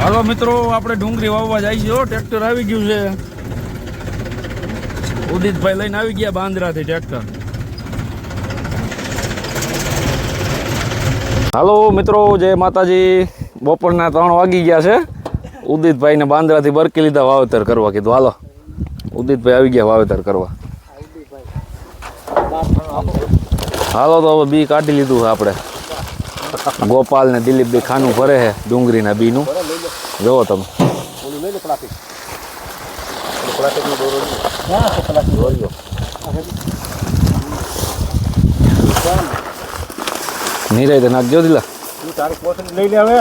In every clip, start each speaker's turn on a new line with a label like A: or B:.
A: હાલો મિત્રો, આપણે ડુંગળી વાવવા જાય છે ટ્રેક્ટર આવી ગયું છે. ઉદિતભાઈ લઈને આવી ગયા બાંદ્રાથી ટ્રેક્ટર. હાલો મિત્રો, જય માતાજી. બપોરના ત્રણ વાગી ગયા છે. ઉદિતભાઈને બાંદ્રાથી બરકી લીધા વાવેતર કરવા કીધું. હાલો, ઉદિતભાઈ આવી ગયા વાવેતર કરવા. હાલો તો હવે બી કાઢી લીધું આપણે. ગોપાલ ને દિલીપ બી ખાનું ભરે છે ડુંગળીના બીનું. જોવો તમે
B: ઓલું લઈ લે પ્લાસ્ટિક પ્લાસ્ટિકનો દોરો છે પ્લાસ્ટિક છે.
A: નીરાય તો નાખજો દિલા
B: લઈ લે હવે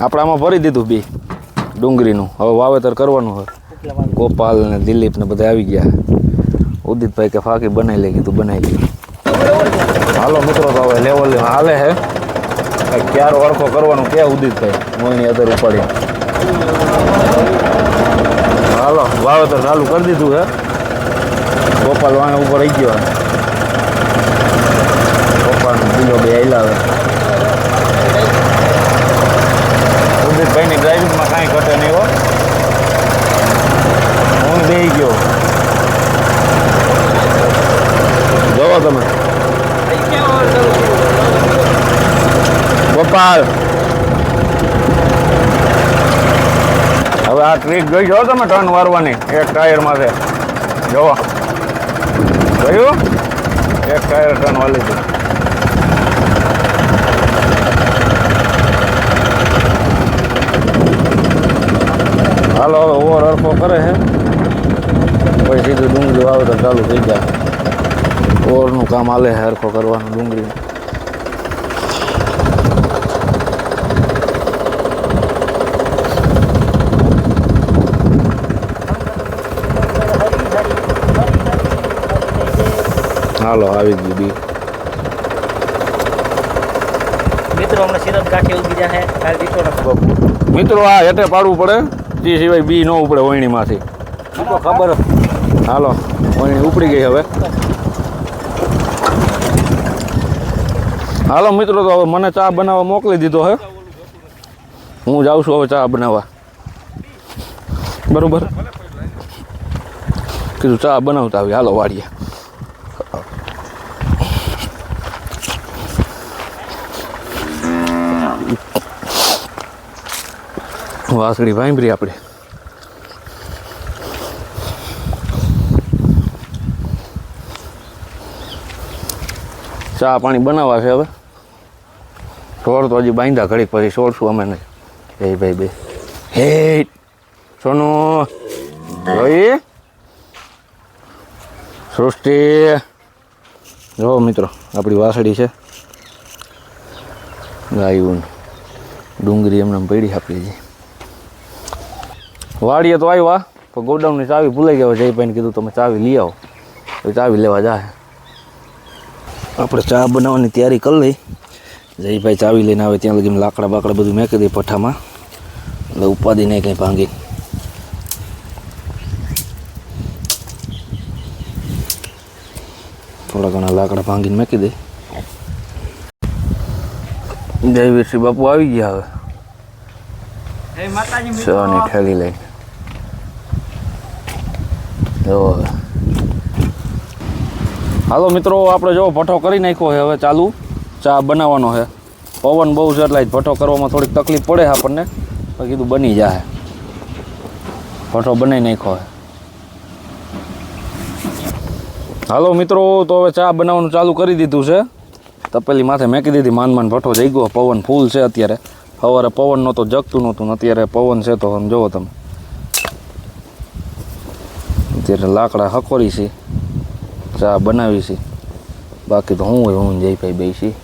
A: આમાં ભરી દીધું બી ડુંગળીનું હવે વાવેતર કરવાનું હોય ગોપાલ ને દિલીપ ને બધા આવી ગયા ઉદિતભાઈ કે ફાકી બનાવી લે કીધું બનાવી લે હાલો મિત્રો તો હવે લેવલ હાલે હે ક્યારો અરખો કરવાનું કે થાય? મોઈની અદર ઉપાડી. હાલો, વાવેતર ચાલુ કરી દીધું હે. ગોપાલ વાણે ઉપર રહી ગયો ગોપાલ કિલો બે આયલા હવે ઉદિતભાઈની ડ્રાઇવિંગમાં કાંઈ ઘટે નહીં હો હું બેહી ગયો જોવો તમે ગોપાલ હવે આ ટ્રીક જોઈ જાઓ તમે ટર્ન મારવાની. એક ટાયરમાં માથે જોવો. જોયું? એક ટાયર ટર્ન વાલી છે હાલો, હવે ઓવર અરફો કરે છે. પછી સીધું ડુંગળી વાવેતર ચાલુ થઈ જાય. ઓવરનું કામ હાલે હરખો કરવાનું ડુંગળી હાલો આવી ગયું બી.
C: મિત્રો હમણાં સિરત કાઠી ઉગી જાય કાલ
A: મિત્રો આ હેઠે પાડવું પડે. તે સિવાય બી ન ઉપડે વણીમાંથી
B: તો ખબર
A: હાલો વણી ઉપડી ગઈ હવે. હાલો મિત્રો તો હવે મને ચા બનાવવા મોકલી દીધો હે. હું જાઉં છું હવે ચા બનાવવા. બરાબર? કીધું ચા બનાવતા આવી હાલો વાળીએ. વાસળી ભાંભરી આપણે. ચા પાણી બનાવવા છે હવે. ઢોર તો હજી બાંધા ઘડીક પછી છોડશું અમે નહીં. એ ભાઈ બે. હે! સોનું! જોઈ? સૃષ્ટિ! જો મિત્રો, આપણી વાસળી છે. ગાયું ડુંગળી એમને પડી આપણી વાડીએ તો આવ્યા પણ ગોડાઉનની ચાવી ભૂલાઈ ગયો જયભાઈને કીધું તમે ચાવી લઈ આવો. તો ચાવી લેવા જાય આપણે ચા બનાવવાની તૈયારી કરી લઈ. જયભાઈ ચાવી લઈને આવે ત્યાં લગી લાકડા બાકડા બધું મેકી દઈ પઠ્ઠામાં એટલે ઉપાધિ નહીં કંઈ ભાંગી. થોડા ઘણા લાકડા ભાંગીને મેકી દઈ જયવીરસિંહ બાપુ આવી ગયા હવે. ચાની ઠેલી લઈને. જો હવે. હાલો મિત્રો, આપણે જો ભઠ્ઠો કરી નાખ્યો છે હવે ચાલુ. ચા બનાવવાનો છે. પવન બહુ છે એટલે ભઠ્ઠો કરવામાં થોડીક તકલીફ પડે છે આપણને. તો કીધું બની જાય ભઠ્ઠો બનાવી નાખ્યો છે. હાલો મિત્રો, તો હવે ચા બનાવવાનું ચાલુ કરી દીધું છે. તપેલી માથે મેકી દીધી, માન માન ભઠ્ઠો જઈ ગયો પવન ફૂલ છે અત્યારે. સવારે પવન નહોતો, જગતું નહોતું ને અત્યારે પવન છે તો આમ જુઓ તમે. અત્યારે લાકડા હકોરી છે, ચા બનાવી છે. બાકી તો હું હોય, હું જયભાઈ બે છીએ.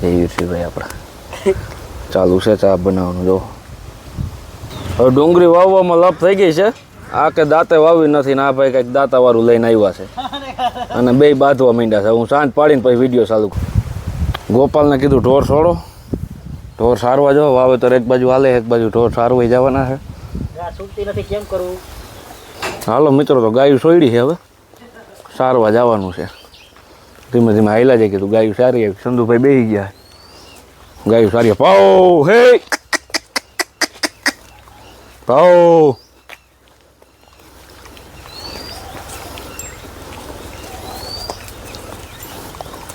A: જય ભાઈ આપણા. ચાલુ છે ચા બનાવવાનું, જો. હવે ડુંગળી વાવવામાં લપ થઈ ગઈ છે. આ કે દાંતે વાવી નથી ને આ ભાઈ કંઈક દાંતાવાળું લઈને આવ્યા છે. અને બે બાંધવા માંડ્યા છે. હું સાંજ પાડીને પછી વીડિયો ચાલુ. ગોપાલને કીધું, ઢોર છોડો. ઢોર સારવા જાઓ વાવેતર એક બાજુ હાલે, એક બાજુ ઢોર સારવાઈ જવાના છે.
C: છૂટતી નથી, કેમ કરવું
A: હાલો મિત્રો, તો ગાયું સોયડી છે હવે. સારવા જવાનું છે. ધીમે ધીમે હાઈલા જાય કીધું ગાયું સારી આવી. સંધુભાઈ બેસી ગયા. ગાયું સારી પાઉ, હે! પાઉ.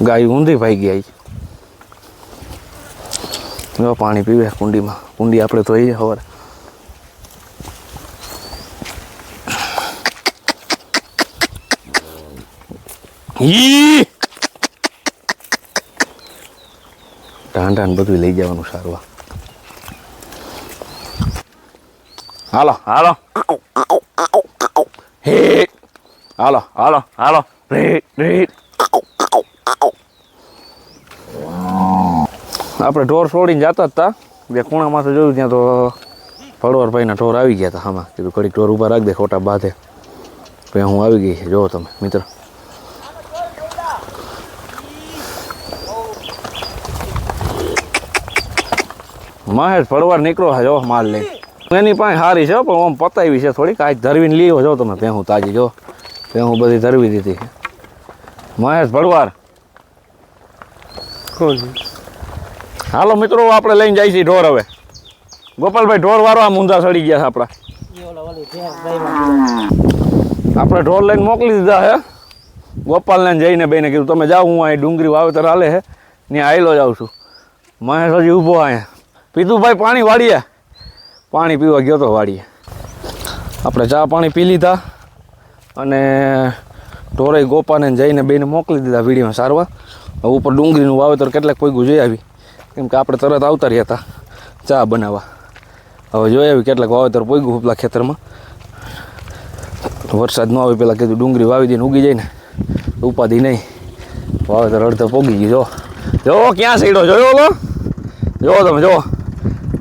A: ગાય ઊંધી ભાઈ ગયા પાણી પીવે કુંડીમાં. કુંડી આપણે ધોઈએ સવારે ઈ ટાંટા ને બધું લઈ જવાનું સારું આ. હાલો હાલો હે હાલો હાલો હાલો રે રે આપણે ઢોર છોડીને જતા જ હતા બે ખૂણામાંથી જોયું ત્યાં તો ફળવાર ભાઈના ઢોર આવી ગયા હતા આમાં કીધું ઘડીક ઢોર ઊભા રાખ દે ખોટા બાંધે તો હું આવી ગઈ છે જુઓ તમે મિત્ર મહેશ ફળવાર નીકળો છે જો માલ લઈ એની પાસે સારી છે પણ આમ પતાવી છે થોડીક. આજ ધરવીને લીધો જો તમે ભેહું તાજી જો. ભેહું બધી ધરવી દીધી મહેશ ફળવાર હાલો મિત્રો આપણે લઈને જાય છીએ ઢોર હવે. ગોપાલભાઈ ઢોર વારો આ મુંજા સડી ગયા છે આપણા. આપણે ઢોર લઈને મોકલી દીધા હે. ગોપાલને જઈને બેને કીધું તમે જાઓ હું અહીં ડુંગળી વાવેતર હાલે હે. ત્યાં આવેલો જાઉં છું. મહેશ હજી ઊભો અહીંયા. પીધુભાઈ પાણી વાળીએ. પાણી પીવા ગયો તો વાળીએ. આપણે ચા પાણી પી લીધા અને ઢોરે ગોપાને જઈને બેને મોકલી દીધા વીડિયો સારવા હવે ઉપર ડુંગળીનું વાવેતર કેટલાક પૈગું જોઈ આવી. કેમ કે આપણે તરત આવતા રહ્યા હતા ચા બનાવવા. હવે જોઈ આવી કેટલાક વાવેતર પૈગું ઉપલા ખેતરમાં. વરસાદ ન આવે પેલા કીધું ડુંગળી વાવી દઈને ઉગી જાય ને. ઉપાધિ નહીં. વાવેતર અડધો પોગી ગઈ જો. જો, ક્યાં સીડો? જોયો લો જો તમે, જો.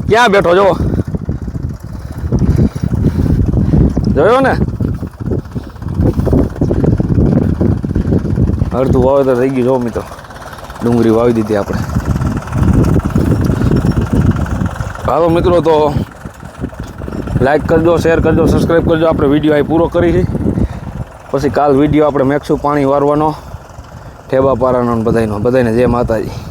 A: ક્યાં બેઠો જો જોયો ને? અડધું વાવેતર થઈ ગયું, જો મિત્રો. ડુંગળી વાવી દીધી આપણે. હાલો મિત્રો, તો લાઈક કરજો શેર કરજો સબસ્ક્રાઈબ કરજો. આપણે વીડિયો અહીં પૂરો કરી છે. પછી કાલ વીડિયો આપણે મેક્સુ પાણી વારવાનો. ઠેબા પારાનો બધાનો બધાને જય માતાજી.